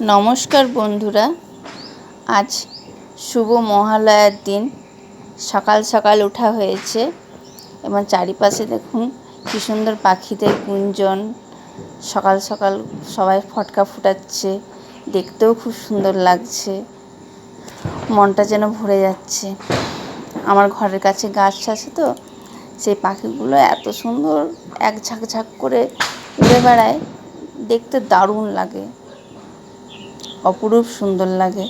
নমস্কার বন্ধুরা। আজ শুভ মহালয়ার দিন। সকাল সকাল ওঠা হয়েছে। এবং চারিপাশে দেখুন কী সুন্দর পাখিদের গুঞ্জন। সকাল সকাল সবাই ফটকা ফুটাচ্ছে। দেখতেও খুব সুন্দর লাগছে। মনটা যেন ভরে যাচ্ছে। আমার ঘরের কাছে গাছ আছে তো, সেই পাখিগুলো এত সুন্দর এক ঝাঁক ঝাঁক করে উড়ে বেড়ায়। দেখতে দারুণ লাগে। অপরূপ সুন্দর লাগে।